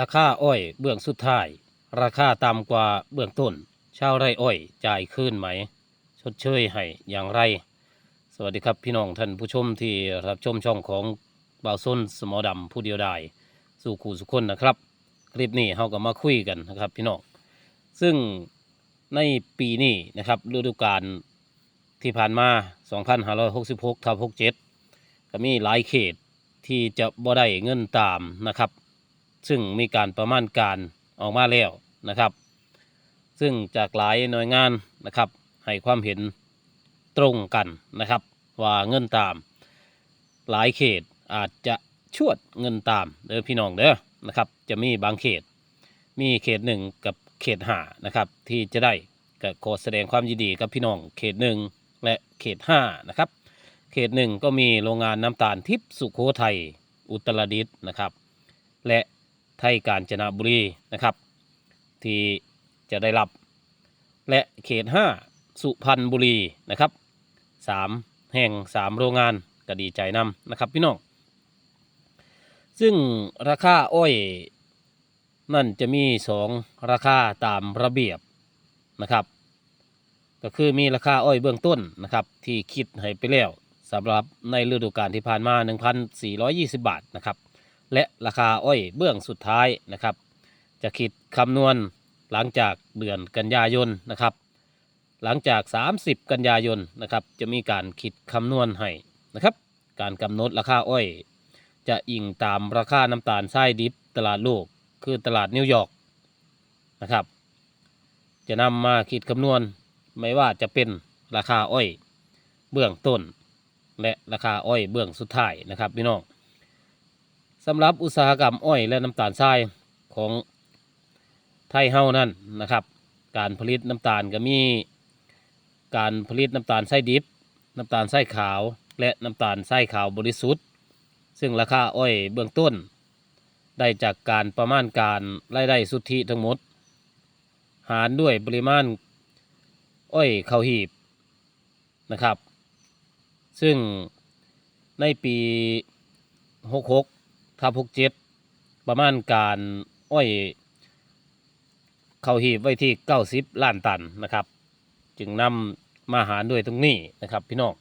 ราคาอ้อยเบื้องสุดท้าย ราคาต่ำกว่าเบื้องต้น ชาวไร่อ้อยจ่ายคืนไหม ชดเชยให้อย่างไร สวัสดีครับพี่น้องท่านผู้ชมที่รับชมช่องของบ่าวส้นสมอดำผู้เดียวดายสู่ขู่สุขคนนะครับ คลิปนี้เราก็มาคุยกันนะครับพี่น้องซึ่งในปีนี้นะครับฤดูกาลที่ผ่านมา 2566ทับ67ก็มีหลายเขตที่จะบ่ได้เงินตามนะครับ ซึ่งมีการประมาณการออกมาแล้วนะครับ ซึ่งจากหลายหน่วยงานนะครับให้ความเห็นตรงกันนะครับ ว่าเงินตาม หลายเขตอาจจะชวดเงินตามเด้อพี่น้องเด้อนะครับ จะมีบางเขต มีเขตหนึ่งกับเขตห้านะครับที่จะได้ก็ขอแสดงความยินดีกับพี่น้องเขตหนึ่งและเขตห้านะครับ เขตหนึ่งก็มีโรงงานน้ำตาลทิพย์สุโขทัยอุตรดิตถ์นะครับ และ ไทยกาญจนบุรีนะครับ ที่จะได้รับและเขตห้าสุพรรณบุรีนะครับสามแห่งสามโรงงานก็ดีใจนำนะครับพี่น้อง ซึ่งราคาอ้อยนั่นจะมีสองราคาตามระเบียบนะครับ ก็คือมีราคาอ้อยเบื้องต้นนะครับ ที่คิดให้ไปแล้วสำหรับในฤดูกาลที่ผ่านมา 1,420 บาทนะครับ และราคาอ้อยเบื้องสุดท้ายนะครับ จะคิดคำนวณหลังจากเดือนกันยายนนะครับ หลังจาก 30 กันยายนนะครับ จะมีการคิดคำนวณให้นะครับ การกำหนดราคาอ้อย จะอิงตามราคาน้ำตาลทรายดิบตลาดโลกคือตลาดนิวยอร์กนะครับ จะนำมาคิดคำนวณไม่ว่าจะเป็นราคาอ้อยเบื้องต้น และราคาอ้อยเบื้องสุดท้ายนะครับพี่น้อง สำหรับอุตสาหกรรมอ้อยและน้ำตาลทรายของไทยเฮานั่นนะครับ การผลิตน้ำตาลก็มีการผลิตน้ำตาลไส้ดิบ น้ำตาลไส้ขาว และน้ำตาลไส้ขาวบริสุทธิ์ ซึ่งราคาอ้อยเบื้องต้น ได้จากการประมาณการรายได้สุทธิทั้งหมด หารด้วยปริมาณอ้อยข้าวหีบนะครับ ซึ่งในปี 66 ทับ67ประมาณการอ้อยเข้าหีบไว้ที่90ล้านตันนะครับ จึงนำมาหารด้วยตรงนี้นะครับพี่น้อง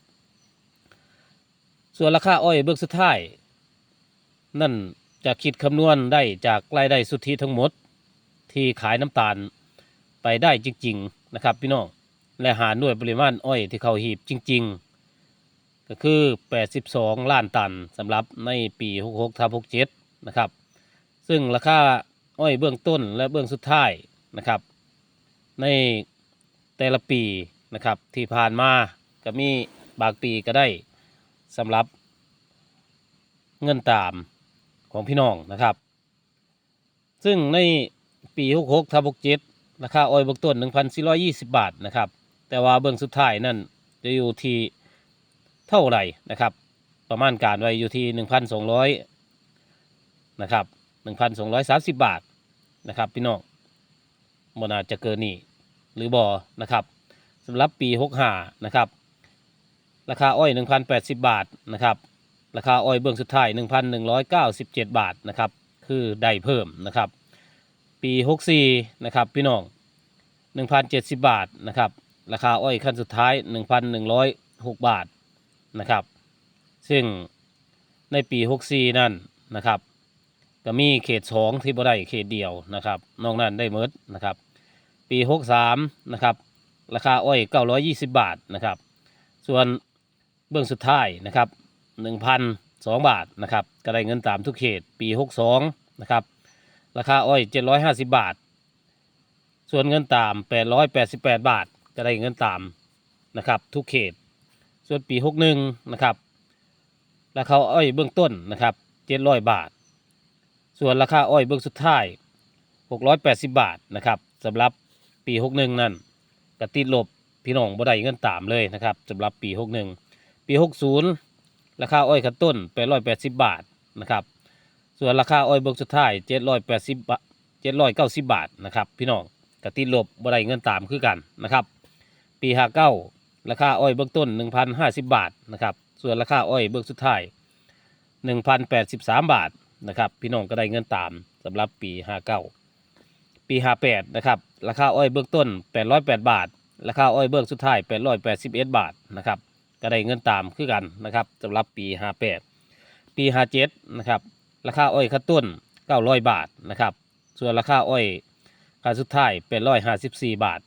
ส่วนราคาอ้อยเบื้องสุดท้าย นั่นจะคิดคำนวณได้จากรายได้สุทธิทั้งหมด ที่ขายน้ำตาลไปได้จริง ๆ นะครับ พี่น้องและหารด้วยปริมาณอ้อยที่เขาหีบจริง ๆ ก็คือ 82 ล้านตันสำหรับในปี 66ทับ67 นะครับ ซึ่งราคาอ้อยเบื้องต้นและเบื้องสุดท้ายนะครับ ในแต่ละปีนะครับที่ผ่านมาก็มีบางปีก็ได้สำหรับเงินตามของพี่น้องนะครับ ซึ่งในปี66ทับ67ราคาอ้อยเบื้องต้น 1,420 บาทนะครับ แต่ว่าเบื้องสุดท้ายนั่นจะอยู่ที่ เท่าไหร่นะครับ ประมาณการไว้อยู่ที่ 1,200นะครับ1,230 บาทนะครับพี่น้องมันอาจจะเกินนี้หรือบ่นะครับสำหรับปี 65นะครับราคาอ้อย 1,080 บาทนะครับราคาอ้อยเบื้องสุดท้าย 1,197 บาทนะครับคือได้เพิ่มนะครับ ปี 64นะครับพี่น้อง1,070 บาทนะครับราคาอ้อยขั้นสุดท้าย 1,106 บาท นะครับ ซึ่งในปี 64 นั่นนะครับ ก็มีเขต 2 ที่บ่ได้เขตเดียวนะครับ นอกนั้นได้หมดนะครับ ปี 63 นะครับ ราคาอ้อย 920 บาทนะครับ ส่วนเบื้องสุดท้ายนะครับ 1,002 บาทนะครับ ก็ได้เงินตามทุกเขตปี 62 นะครับ ราคาอ้อย 750 บาท ส่วนเงินตาม 888 บาท ก็ได้เงินตามนะครับทุกเขต ส่วนปี61นะครับราคาอ้อยเบื้องต้นนะครับ700บาท ส่วนราคาอ้อยเบื้องสุดท้าย680บบาทนะครับสำหรับปี61นั่นกระติดลบพี่น้องบ่ได้เงินตามเลยนะครับสำหรับปี61ปี60ราคาอ้อยขั้นต้น880บบาทนะครับส่วนราคาอ้อยเบื้องสุดท้าย780บาท790บบาทนะครับพี่น้องกระติดลบบ่ได้เงินตามคือกันนะครับปี59 ราคาอ้อยเบื้องต้น 1,050 บาทนะครับส่วนราคาอ้อยเบื้องสุดท้าย 1,083 บาทนะครับพี่น้องก็ได้เงินตามสำหรับปี 59 ปี 58นะครับราคาอ้อยเบื้องต้น 808 บาท ราคาอ้อยเบื้องสุดท้าย 881 บาทนะครับก็ได้เงินตามคือกันนะครับสำหรับปี 58 ปี 57นะครับราคาอ้อยขั้นต้น 900 บาทนะครับส่วนราคาอ้อยขั้นสุดท้าย 854 บาท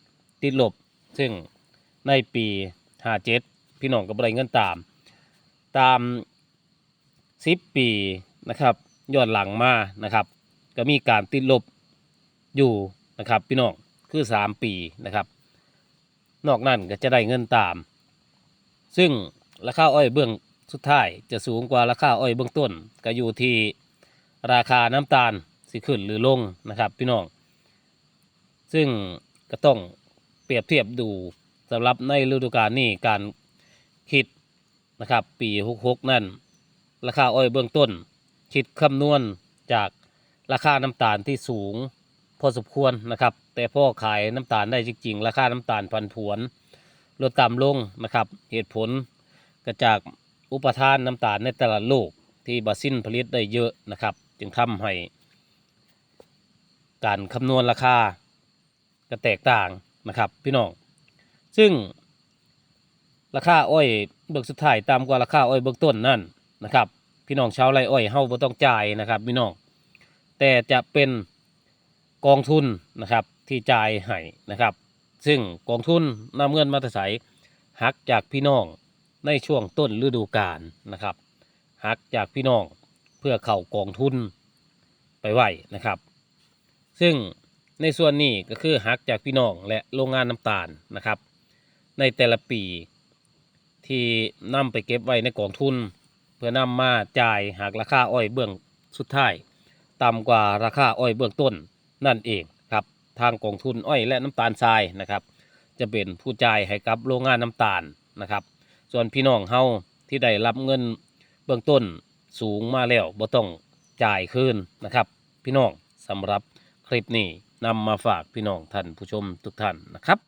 ติดลบซึ่ง ในปี57พี่น้องก็บได้เงินตาม ตาม10ปีนะครับย้อนหลังมานะครับ ก็มีการติดลบอยู่นะครับ พี่น้องคือ3ปีนะครับ นอกนั้นก็จะได้เงินตาม ซึ่งราคาอ้อยเบื้องสุดท้ายจะสูงกว่าราคาอ้อยเบื้องต้น ก็อยู่ที่ราคาน้ำตาลสิขึ้นหรือลงนะครับ พี่น้อง ซึ่งก็ต้องเปรียบเทียบดู สำหรับในฤดูกาลนี้การคิดนะครับ ปี66นั่น ราคาอ้อยเบื้องต้น คิดคำนวณจากราคาน้ำตาลที่สูง พอสมควรนะครับ แต่พ่อขายน้ำตาลได้จริง ๆ ราคาน้ำตาลพันผวนลดต่ำลงนะครับ เหตุผลก็จากอุปทานน้ำตาลในตลาดโลกที่บราซิลผลิตได้เยอะนะครับ จึงทำให้การคำนวณราคาก็แตกต่างนะครับพี่น้อง ซึ่ง ราคาอ้อยเบิกสุดท้ายต่ำกว่าราคาอ้อยเบิกต้นนั่นนะครับ พี่น้องชาวไรอ้อยเฮาบ่ต้องจ่ายนะครับพี่น้องแต่จะเป็นกองทุนนะครับที่จ่ายให้นะครับ ซึ่งกองทุนนำเงินมาใส่หักจากพี่น้องในช่วงต้นฤดูกาลนะครับหักจากพี่น้องเพื่อเข้ากองทุนไปไหวนะครับ ซึ่งในส่วนนี้ก็คือหักจากพี่น้องและโรงงานน้ำตาลนะครับ ในแต่ละปี ที่นำไปเก็บไว้ในกองทุน เพื่อนำมาจ่ายหากราคาอ้อยเบื้องสุดท้ายต่ำกว่าราคาอ้อยเบื้องต้นนั่นเองครับทางกองทุนอ้อยและน้ำตาลทรายนะครับ จะเป็นผู้จ่ายให้กับโรงงานน้ำตาลนะครับ ส่วนพี่น้องเฮาที่ได้รับเงินเบื้องต้นสูงมาแล้วบ่ต้องจ่ายคืนนะครับ พี่น้องสำหรับคลิปนี้นำมาฝากพี่น้องท่านผู้ชมทุกท่านนะครับ